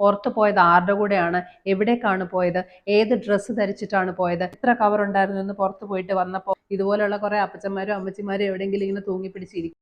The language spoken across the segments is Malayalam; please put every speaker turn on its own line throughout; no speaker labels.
പുറത്ത് പോയത് ആരുടെ കൂടെയാണ്? എവിടേക്കാണ് പോയത്? ഏത് ഡ്രസ്സ് ധരിച്ചിട്ടാണ് പോയത്? എത്ര കവർ ഉണ്ടായിരുന്നു എന്ന് പുറത്ത് പോയിട്ട് വന്നപ്പോൾ ഇതുപോലെയുള്ള കുറെ അപ്പച്ചന്മാരും അമ്മച്ചിമാരും എവിടെയെങ്കിലും ഇങ്ങനെ തൂങ്ങിപ്പിടിച്ചിരിക്കും.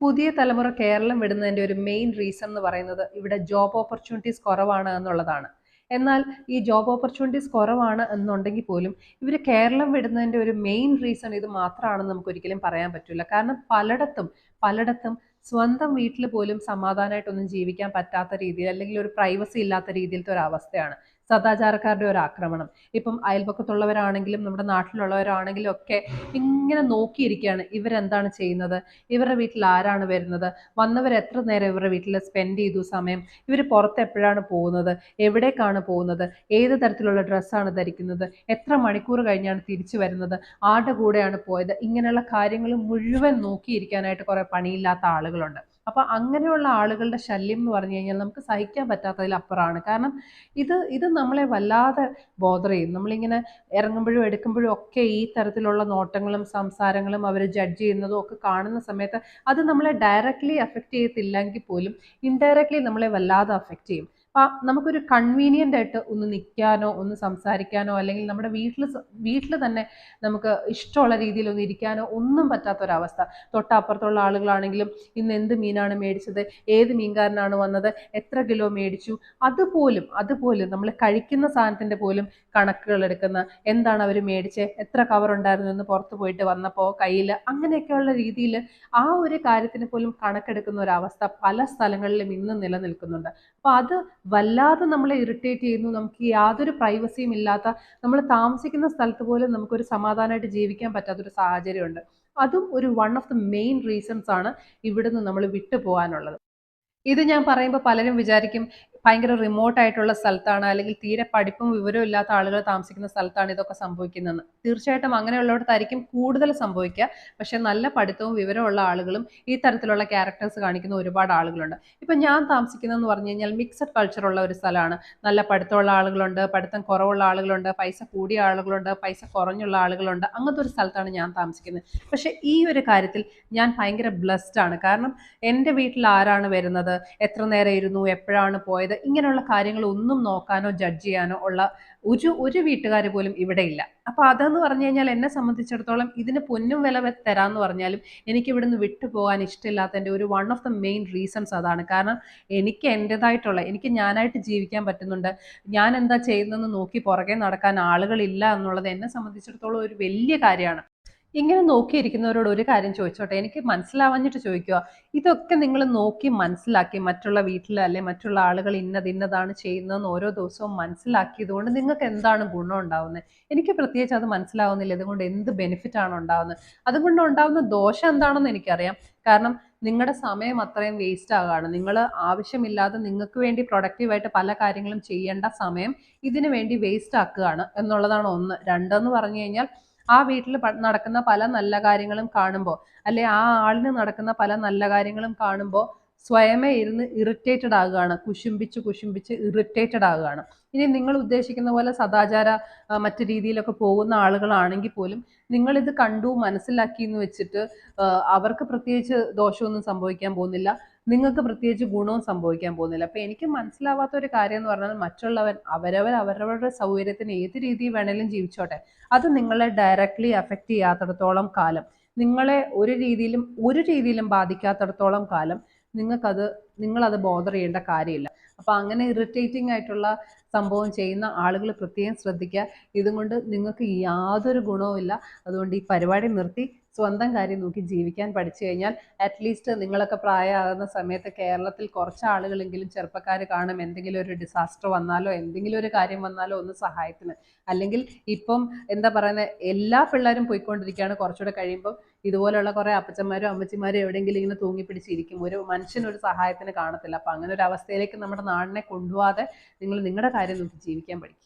പുതിയ തലമുറ കേരളം വിടുന്നതിന്റെ ഒരു മെയിൻ റീസൺ എന്ന് പറയുന്നത് ഇവിടെ ജോബ് ഓപ്പർച്യൂണിറ്റീസ് കുറവാണ് എന്നുള്ളതാണ്. എന്നാൽ ഈ ജോബ് ഓപ്പർച്യൂണിറ്റീസ് കുറവാണ് എന്നുണ്ടെങ്കിൽ പോലും ഇവർ കേരളം വിടുന്നതിന്റെ ഒരു മെയിൻ റീസൺ ഇത് മാത്രമാണെന്ന് നമുക്ക് ഒരിക്കലും പറയാൻ പറ്റില്ല. കാരണം പലയിടത്തും പലയിടത്തും സ്വന്തം വീട്ടിൽ പോലും സമാധാനമായിട്ടൊന്നും ജീവിക്കാൻ പറ്റാത്ത രീതിയിൽ അല്ലെങ്കിൽ ഒരു പ്രൈവസി ഇല്ലാത്ത രീതിയിലത്തെ ഒരു അവസ്ഥയാണ്. സദാചാരക്കാരുടെ ഒരു ആക്രമണം. ഇപ്പം അയൽപക്കത്തുള്ളവരാണെങ്കിലും നമ്മുടെ നാട്ടിലുള്ളവരാണെങ്കിലും ഒക്കെ ഇങ്ങനെ നോക്കിയിരിക്കുകയാണ് ഇവരെന്താണ് ചെയ്യുന്നത്? ഇവരുടെ വീട്ടിൽ ആരാണ് വരുന്നത്? വന്നവർ എത്ര നേരം ഇവരുടെ വീട്ടിൽ സ്പെൻഡ് ചെയ്തു സമയം? ഇവർ പുറത്ത് എപ്പോഴാണ് പോകുന്നത്? എവിടേക്കാണ് പോകുന്നത്? ഏത് തരത്തിലുള്ള ഡ്രസ്സാണ് ധരിക്കുന്നത്? എത്ര മണിക്കൂർ കഴിഞ്ഞാണ് തിരിച്ചു വരുന്നത്? ആരുടെ കൂടെയാണ് പോയത്? ഇങ്ങനെയുള്ള കാര്യങ്ങൾ മുഴുവൻ നോക്കിയിരിക്കാനായിട്ട് കുറേ പണിയില്ലാത്ത ആളുകളുണ്ട്. അപ്പോൾ അങ്ങനെയുള്ള ആളുകളുടെ ശല്യം എന്ന് പറഞ്ഞു കഴിഞ്ഞാൽ നമുക്ക് സഹിക്കാൻ പറ്റാത്തതിലപ്പുറമാണ്. കാരണം ഇത് ഇത് നമ്മളെ വല്ലാതെ ബോധർ ചെയ്യും. നമ്മളിങ്ങനെ ഇറങ്ങുമ്പോഴും എടുക്കുമ്പോഴും ഒക്കെ ഈ തരത്തിലുള്ള നോട്ടങ്ങളും സംസാരങ്ങളും അവർ ജഡ്ജ് ചെയ്യുന്നതും ഒക്കെ കാണുന്ന സമയത്ത് അത് നമ്മളെ ഡയറക്റ്റ്ലി അഫക്റ്റ് ചെയ്യത്തില്ലെങ്കിൽ പോലും ഇൻഡയറക്റ്റ്ലി നമ്മളെ വല്ലാതെ അഫക്റ്റ് ചെയ്യും. അപ്പം നമുക്കൊരു കൺവീനിയന്റ് ആയിട്ട് ഒന്ന് നിൽക്കാനോ ഒന്ന് സംസാരിക്കാനോ അല്ലെങ്കിൽ നമ്മുടെ വീട്ടിൽ വീട്ടിൽ തന്നെ നമുക്ക് ഇഷ്ടമുള്ള രീതിയിൽ ഒന്ന് ഇരിക്കാനോ ഒന്നും പറ്റാത്തൊരവസ്ഥ. തൊട്ടപ്പുറത്തുള്ള ആളുകളാണെങ്കിലും ഇന്ന് എന്ത് മീനാണ് മേടിച്ചത് ഏത് മീൻകാരനാണ് വന്നത് എത്ര കിലോ മേടിച്ചു അതുപോലും അതുപോലും നമ്മൾ കഴിക്കുന്ന സാധനത്തിന്റെ പോലും കണക്കുകൾ എടുക്കുന്ന എന്താണ് അവർ മേടിച്ചത് എത്ര കവർ ഉണ്ടായിരുന്നു എന്ന് പുറത്ത് പോയിട്ട് വന്നപ്പോൾ കയ്യിൽ അങ്ങനെയൊക്കെയുള്ള രീതിയിൽ ആ ഒരു കാര്യത്തിന് പോലും കണക്കെടുക്കുന്ന ഒരവസ്ഥ പല സ്ഥലങ്ങളിലും ഇന്ന് നിലനിൽക്കുന്നുണ്ട്. അപ്പോൾ അത് വല്ലാതെ നമ്മളെ ഇറിറ്റേറ്റ് ചെയ്യുന്നു. നമുക്ക് യാതൊരു പ്രൈവസിയും ഇല്ലാത്ത നമ്മൾ താമസിക്കുന്ന സ്ഥലത്ത് പോലും നമുക്കൊരു സമാധാനമായിട്ട് ജീവിക്കാൻ പറ്റാത്തൊരു സാഹചര്യമുണ്ട്. അതും ഒരു one of the main reasons ആണ് ഇവിടുന്ന് നമ്മൾ വിട്ടു പോകാനുള്ളത് ഇത് ഞാൻ പറയുമ്പോൾ പലരും വിചാരിക്കും ഭയങ്കര റിമോട്ട് ആയിട്ടുള്ള സ്ഥലത്താണ് അല്ലെങ്കിൽ തീരെ പഠിപ്പും വിവരവും ഇല്ലാത്ത ആളുകൾ താമസിക്കുന്ന സ്ഥലത്താണ് ഇതൊക്കെ സംഭവിക്കുന്നത് തീർച്ചയായിട്ടും അങ്ങനെയുള്ളവർക്കായിരിക്കും കൂടുതൽ സംഭവിക്കുക. പക്ഷെ നല്ല പഠിത്തവും ഉള്ള ആളുകളും ഈ തരത്തിലുള്ള ക്യാരക്ടേഴ്സ് കാണിക്കുന്ന ഒരുപാട് ആളുകളുണ്ട്. ഇപ്പം ഞാൻ താമസിക്കുന്നതെന്ന് പറഞ്ഞു കഴിഞ്ഞാൽ മിക്സഡ് കൾച്ചറുള്ള ഒരു സ്ഥലമാണ്. നല്ല പഠിത്തമുള്ള ആളുകളുണ്ട് പഠിത്തം കുറവുള്ള ആളുകളുണ്ട് പൈസ കൂടിയ ആളുകളുണ്ട് പൈസ കുറഞ്ഞുള്ള ആളുകളുണ്ട്. അങ്ങനത്തെ ഒരു സ്ഥലത്താണ് ഞാൻ താമസിക്കുന്നത്. പക്ഷേ ഈ ഒരു കാര്യത്തിൽ ഞാൻ ഭയങ്കര ബ്ലെസ്ഡ് ആണ്. കാരണം എന്റെ വീട്ടിൽ ആരാണ് വരുന്നത്? എത്ര നേരം ഇരുന്നു? എപ്പോഴാണ് പോയത്? ഇങ്ങനെയുള്ള കാര്യങ്ങൾ ഒന്നും നോക്കാനോ ജഡ്ജ് ചെയ്യാനോ ഉള്ള ഒരു ഒരു വീട്ടുകാർ പോലും ഇവിടെ ഇല്ല. അപ്പൊ അതെന്ന് പറഞ്ഞു കഴിഞ്ഞാൽ എന്നെ സംബന്ധിച്ചിടത്തോളം ഇതിന് പൊന്നും വില തരാന്ന് പറഞ്ഞാലും എനിക്ക് ഇവിടുന്ന് വിട്ടുപോകാൻ ഇഷ്ടമില്ലാത്തതിന്റെ ഒരു one of the main reasons അതാണ്. കാരണം എനിക്ക് എന്റെതായിട്ടുള്ള എനിക്ക് ഞാനായിട്ട് ജീവിക്കാൻ പറ്റുന്നുണ്ട്. ഞാൻ എന്താ ചെയ്യുന്നതെന്ന് നോക്കി പുറകെ നടക്കാൻ ആളുകളില്ല എന്നുള്ളത് എന്നെ സംബന്ധിച്ചിടത്തോളം ഒരു വലിയ കാര്യമാണ്. ഇങ്ങനെ നോക്കിയിരിക്കുന്നവരോട് ഒരു കാര്യം ചോദിച്ചോട്ടെ? എനിക്ക് മനസ്സിലാവാഞ്ഞിട്ട് ചോദിക്കുക ഇതൊക്കെ നിങ്ങൾ നോക്കി മനസ്സിലാക്കി മറ്റുള്ള വീട്ടിൽ അല്ലെ മറ്റുള്ള ആളുകൾ ഇന്നത് ഇന്നതാണ് ചെയ്യുന്നതെന്ന് ഓരോ ദിവസവും മനസ്സിലാക്കിയതുകൊണ്ട് നിങ്ങൾക്ക് എന്താണ് ഗുണം ഉണ്ടാവുന്നത് എനിക്ക് പ്രത്യേകിച്ച് അത് മനസ്സിലാവുന്നില്ല. ഇതുകൊണ്ട് എന്ത് ബെനിഫിറ്റ് ആണ് ഉണ്ടാവുന്നത് അതുകൊണ്ട് ഉണ്ടാവുന്ന ദോഷം എന്താണെന്ന് എനിക്കറിയാം. കാരണം നിങ്ങളുടെ സമയം അത്രയും വേസ്റ്റ് ആവുകയാണ് നിങ്ങൾ ആവശ്യമില്ലാതെ നിങ്ങൾക്ക് വേണ്ടി പ്രൊഡക്റ്റീവായിട്ട് പല കാര്യങ്ങളും ചെയ്യേണ്ട സമയം ഇതിനു വേണ്ടി വേസ്റ്റ് ആക്കുകയാണ് എന്നുള്ളതാണ് ഒന്ന്. രണ്ടെന്ന് പറഞ്ഞു കഴിഞ്ഞാൽ ആ വീട്ടിൽ നടക്കുന്ന പല നല്ല കാര്യങ്ങളും കാണുമ്പോൾ അല്ലെ ആ ആളിന് നടക്കുന്ന പല നല്ല കാര്യങ്ങളും കാണുമ്പോൾ സ്വയമേ ഇരുന്ന് ഇറിറ്റേറ്റഡ് ആകുകയാണ്. കുശുംബിച്ച് കുശുംബിച്ച് ഇറിറ്റേറ്റഡ് ആകുകയാണ്. ഇനി നിങ്ങൾ ഉദ്ദേശിക്കുന്ന പോലെ സദാചാര മറ്റു രീതിയിലൊക്കെ പോകുന്ന ആളുകളാണെങ്കിൽ പോലും നിങ്ങളിത് കണ്ടു മനസ്സിലാക്കി എന്ന് വെച്ചിട്ട് അവർക്ക് പ്രത്യേകിച്ച് ദോഷമൊന്നും സംഭവിക്കാൻ പോകുന്നില്ല. നിങ്ങൾക്ക് പ്രത്യേകിച്ച് ഗുണവും സംഭവിക്കാൻ പോകുന്നില്ല. അപ്പം എനിക്ക് മനസ്സിലാവാത്ത ഒരു കാര്യം എന്ന് പറഞ്ഞാൽ മറ്റുള്ളവൻ അവരവർ അവരവരുടെ സൗകര്യത്തിന് ഏത് രീതിയിൽ വേണേലും ജീവിച്ചോട്ടെ. അത് നിങ്ങളെ ഡയറക്റ്റ്ലി അഫക്റ്റ് ചെയ്യാത്തിടത്തോളം കാലം. നിങ്ങളെ ഒരു രീതിയിലും ഒരു രീതിയിലും ബാധിക്കാത്തിടത്തോളം കാലം നിങ്ങൾക്കത് നിങ്ങളത് ബോധർ ചെയ്യേണ്ട കാര്യമില്ല. അപ്പോൾ അങ്ങനെ ഇറിറ്റേറ്റിംഗ് ആയിട്ടുള്ള സംഭവം ചെയ്യുന്ന ആളുകൾ പ്രത്യേകം ശ്രദ്ധിക്കുക. ഇതും കൊണ്ട് നിങ്ങൾക്ക് യാതൊരു ഗുണവുമില്ല. അതുകൊണ്ട് ഈ പരിപാടി നിർത്തി. സ്വന്തം കാര്യം നോക്കി ജീവിക്കാൻ പഠിച്ചു കഴിഞ്ഞാൽ അറ്റ്ലീസ്റ്റ് നിങ്ങളൊക്കെ പ്രായമാകുന്ന സമയത്ത് കേരളത്തിൽ കുറച്ച് ആളുകളെങ്കിലും ചെറുപ്പക്കാർ കാണും എന്തെങ്കിലും ഒരു ഡിസാസ്റ്റർ വന്നാലോ എന്തെങ്കിലും ഒരു കാര്യം വന്നാലോ ഒന്ന് സഹായത്തിന്. അല്ലെങ്കിൽ ഇപ്പം എന്താ പറയുന്നത് എല്ലാ പിള്ളേരും പോയിക്കൊണ്ടിരിക്കുകയാണ് കുറച്ചുകൂടെ കഴിയുമ്പോൾ ഇതുപോലെയുള്ള കുറേ അപ്പച്ചന്മാരും അമ്മച്ചിമാരും എവിടെയെങ്കിലും ഇങ്ങനെ തൂങ്ങിപ്പിടിച്ചിരിക്കും. ഒരു മനുഷ്യനൊരു സഹായത്തിന് കാണത്തില്ല. അപ്പം അങ്ങനെ ഒരു അവസ്ഥയിലേക്ക് നമ്മുടെ നാടിനെ കൊണ്ടുപോകാതെ നിങ്ങൾ നിങ്ങളുടെ കാര്യം നോക്കി ജീവിക്കാൻ പഠിക്കും.